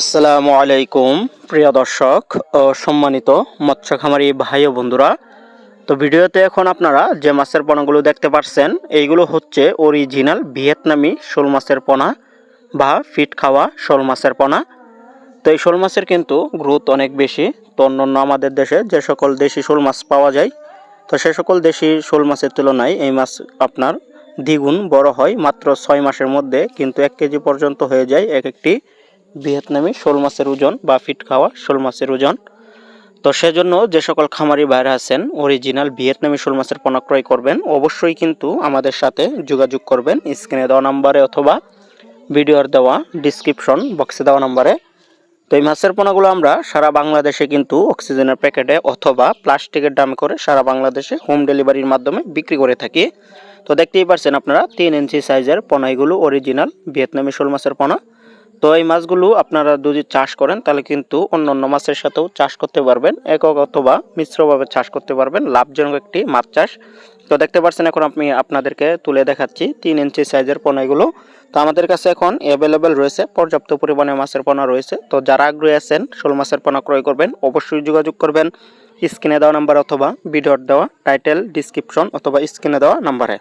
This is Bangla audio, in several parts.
আসসালামু আলাইকুম, প্রিয় দর্শক ও সম্মানিত মৎস্য খামারি ভাই ও বন্ধুরা। তো ভিডিওতে এখন আপনারা যে মাছের পোনাগুলো দেখতে পাচ্ছেন এইগুলো হচ্ছে অরিজিনাল ভিয়েতনামি শোল মাছের পোনা বা ফিট খাওয়া শোল মাছের পোনা তো এই শোল মাছের কিন্তু গ্রোথ অনেক বেশি। তো অন্যান্য আমাদের দেশে যে সকল দেশি শোল মাছ পাওয়া যায়, তো সে সকল দেশি শোল মাছের তুলনায় এই মাছ আপনার দ্বিগুণ বড় হয়। মাত্র ছয় মাসের মধ্যে কিন্তু এক কেজি পর্যন্ত হয়ে যায় এক একটি ভিয়েতনামি, শোল মাছের ওজন বা ফিট খাওয়া, শোল মাছের ওজন। তো সেজন্য যে সকল খামারি বাইরে আছেন অরিজিনাল ভিয়েতনামি শোল মাছের পোনা ক্রয় করবেন, অবশ্যই কিন্তু আমাদের সাথে যোগাযোগ করবেন। স্ক্রিনে দেওয়া নাম্বারে অথবা ভিডিওর দেওয়া ডিসক্রিপশন বক্সে দেওয়া নাম্বারে। তো এই মাছের পোনাগুলো আমরা সারা বাংলাদেশে কিন্তু অক্সিজেনের প্যাকেটে অথবা প্লাস্টিকের দামে করে সারা বাংলাদেশে হোম ডেলিভারির মাধ্যমে বিক্রি করে থাকি। তো দেখতেই পারছেন আপনারা, তিন ইঞ্চি সাইজের পোনাইগুলো অরিজিনাল ভিয়েতনামি শোল মাছের পোনা। তো এই মাছগুলো আপনারা যদি চাষ করেন, তাহলে কিন্তু অন্য অন্য মাছের সাথেও চাষ করতে পারবেন, একক অথবা মিশ্রভাবে চাষ করতে পারবেন, লাভজনক একটি মাছ চাষ। তো দেখতে পাচ্ছেন এখন আমি আপনাদেরকে তুলে দেখাচ্ছি তিন ইঞ্চি সাইজের পোনাগুলো তো আমাদের কাছে এখন অ্যাভেলেবেল রয়েছে, পর্যাপ্ত পরিমাণে মাছের পোনা রয়েছে। তো যারা আগ্রহী আছেন শোল মাছের পোনা ক্রয় করবেন, অবশ্যই যোগাযোগ করবেন, স্ক্রিনে দেওয়া নাম্বার অথবা ভিডিওর দেওয়া টাইটেল ডিসক্রিপশন অথবা স্ক্রিনে দেওয়া নাম্বারে।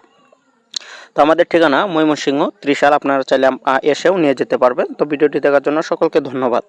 তো আমাদের ঠিকানা ময়মনসিংহ ত্রিশাল, আপনারা চাইলে এসেও নিয়ে যেতে পারবেন। তো ভিডিওটি দেখার জন্য সকলকে ধন্যবাদ।